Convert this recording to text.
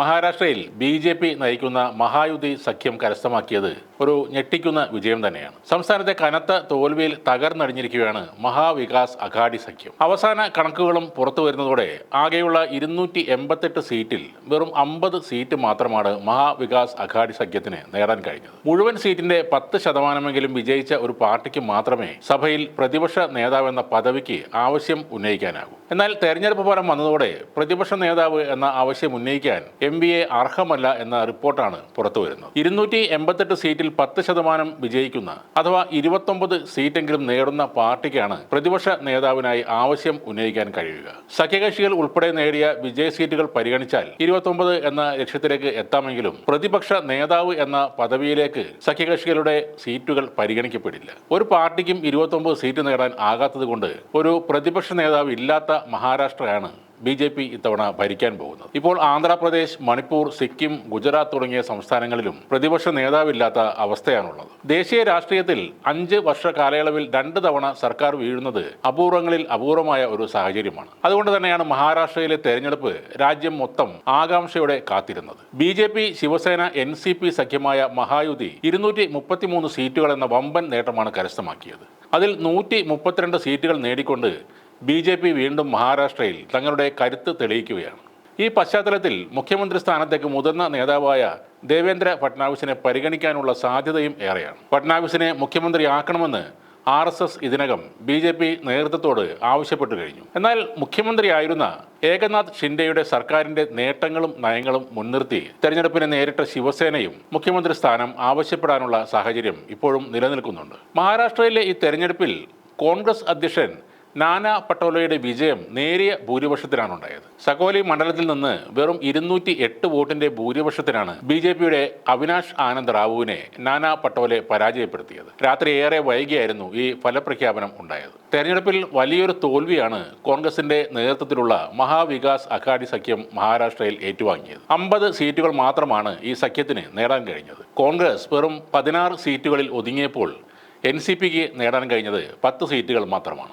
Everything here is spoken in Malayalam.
മഹാരാഷ്ട്രയിൽ ബി ജെ പി നയിക്കുന്ന മഹായുതി സഖ്യം കരസ്ഥമാക്കിയത് ഒരു ഞെട്ടിക്കുന്ന വിജയം തന്നെയാണ്. സംസ്ഥാനത്തെ കനത്ത തോൽവിയിൽ തകർന്നടിഞ്ഞിരിക്കുകയാണ് മഹാവികാസ് അഘാടി സഖ്യം. അവസാന കണക്കുകളും പുറത്തു വരുന്നതോടെ ആകെയുള്ള ഇരുന്നൂറ്റി എൺപത്തെട്ട് സീറ്റിൽ വെറും അമ്പത് സീറ്റ് മാത്രമാണ് മഹാവികാസ് അഘാടി സഖ്യത്തിന് നേടാൻ കഴിഞ്ഞത്. മുഴുവൻ സീറ്റിന്റെ പത്ത് ശതമാനമെങ്കിലും വിജയിച്ച ഒരു പാർട്ടിക്ക് മാത്രമേ സഭയിൽ പ്രതിപക്ഷ നേതാവെന്ന പദവിക്ക് ആവശ്യം ഉന്നയിക്കാനാകൂ. എന്നാൽ തെരഞ്ഞെടുപ്പ് ഫലം വന്നതോടെ പ്രതിപക്ഷ നേതാവ് എന്ന ആവശ്യം ഉന്നയിക്കാൻ എം വി എ അർഹമല്ല എന്ന റിപ്പോർട്ടാണ് പുറത്തുവരുന്നത് ഇരുന്നൂറ്റി എൺപത്തെട്ട് സീറ്റിൽ പത്ത് ശതമാനം വിജയിക്കുന്ന അഥവാ ഇരുപത്തൊമ്പത് സീറ്റെങ്കിലും നേടുന്ന പാർട്ടിക്കാണ് പ്രതിപക്ഷ നേതാവിനായി ആവശ്യം ഉന്നയിക്കാൻ കഴിയുക. സഖ്യകക്ഷികൾ ഉൾപ്പെടെ നേടിയ വിജയ സീറ്റുകൾ പരിഗണിച്ചാൽ ഇരുപത്തൊമ്പത് എന്ന ലക്ഷ്യത്തിലേക്ക് എത്താമെങ്കിലും പ്രതിപക്ഷ നേതാവ് എന്ന പദവിയിലേക്ക് സഖ്യകക്ഷികളുടെ സീറ്റുകൾ പരിഗണിക്കപ്പെടില്ല. ഒരു പാർട്ടിക്കും ഇരുപത്തൊമ്പത് സീറ്റ് നേടാൻ ആകാത്തതുകൊണ്ട് ഒരു പ്രതിപക്ഷ നേതാവ് ഇല്ലാത്ത മഹാരാഷ്ട്രയാണ് ബി ജെ പി ഇത്തവണ ഭരിക്കാൻ പോകുന്നത്. ഇപ്പോൾ ആന്ധ്രാപ്രദേശ് മണിപ്പൂർ സിക്കിം ഗുജറാത്ത് തുടങ്ങിയ സംസ്ഥാനങ്ങളിലും പ്രതിപക്ഷ നേതാവില്ലാത്ത അവസ്ഥയാണുള്ളത്. ദേശീയ രാഷ്ട്രീയത്തിൽ അഞ്ച് വർഷ കാലയളവിൽ രണ്ട് തവണ സർക്കാർ വീഴുന്നത് അപൂർവങ്ങളിൽ അപൂർവമായ ഒരു സാഹചര്യമാണ്. അതുകൊണ്ട് തന്നെയാണ് മഹാരാഷ്ട്രയിലെ തെരഞ്ഞെടുപ്പ് രാജ്യം മൊത്തം ആകാംക്ഷയോടെ കാത്തിരുന്നത്. B J P Shivsena N C P സഖ്യമായ Mahayuti ഇരുന്നൂറ്റി മുപ്പത്തിമൂന്ന് സീറ്റുകൾ എന്ന വമ്പൻ നേട്ടമാണ് കരസ്ഥമാക്കിയത്. അതിൽ നൂറ്റി മുപ്പത്തിരണ്ട് സീറ്റുകൾ നേടിക്കൊണ്ട് ബി ജെ പി വീണ്ടും മഹാരാഷ്ട്രയിൽ തങ്ങളുടെ കരുത്ത് തെളിയിക്കുകയാണ്. ഈ പശ്ചാത്തലത്തിൽ മുഖ്യമന്ത്രി സ്ഥാനത്തേക്ക് മുതിർന്ന നേതാവായ ദേവേന്ദ്ര ഫട്നാവിസിനെ പരിഗണിക്കാനുള്ള സാധ്യതയും ഏറെയാണ്. ഫട്നാവിസിനെ മുഖ്യമന്ത്രിയാക്കണമെന്ന് ആർ എസ് എസ് ഇതിനകം ബി ജെ പി നേതൃത്വത്തോട് ആവശ്യപ്പെട്ടു കഴിഞ്ഞു. എന്നാൽ മുഖ്യമന്ത്രിയായിരുന്ന ഏകനാഥ് ഷിൻഡെയുടെ സർക്കാരിന്റെ നേട്ടങ്ങളും നയങ്ങളും മുൻനിർത്തി തെരഞ്ഞെടുപ്പിനെ നേരിട്ട ശിവസേനയും മുഖ്യമന്ത്രി സ്ഥാനം ആവശ്യപ്പെടാനുള്ള സാഹചര്യം ഇപ്പോഴും നിലനിൽക്കുന്നുണ്ട്. മഹാരാഷ്ട്രയിലെ ഈ തെരഞ്ഞെടുപ്പിൽ കോൺഗ്രസ് അധ്യക്ഷൻ നാനാ പട്ടോലയുടെ വിജയം നേരിയ ഭൂരിപക്ഷത്തിലാണ് ഉണ്ടായത്. സകോലി മണ്ഡലത്തിൽ നിന്ന് വെറും ഇരുന്നൂറ്റി എട്ട് വോട്ടിന്റെ ഭൂരിപക്ഷത്തിനാണ് ബി ജെ പിയുടെ അവിനാഷ് ആനന്ദ് റാവുവിനെ നാനാ പട്ടോലെ പരാജയപ്പെടുത്തിയത്. രാത്രി ഏറെ വൈകിയായിരുന്നു ഈ ഫലപ്രഖ്യാപനം ഉണ്ടായത്. തെരഞ്ഞെടുപ്പിൽ വലിയൊരു തോൽവിയാണ് കോൺഗ്രസിന്റെ നേതൃത്വത്തിലുള്ള മഹാവികാസ് അഘാടി സഖ്യം മഹാരാഷ്ട്രയിൽ ഏറ്റുവാങ്ങിയത്. അമ്പത് സീറ്റുകൾ മാത്രമാണ് ഈ സഖ്യത്തിന് നേടാൻ കഴിഞ്ഞത്. കോൺഗ്രസ് വെറും പതിനാറ് സീറ്റുകളിൽ ഒതുങ്ങിയപ്പോൾ എൻ സി പിക്ക് നേടാൻ കഴിഞ്ഞത് പത്ത് സീറ്റുകൾ മാത്രമാണ്.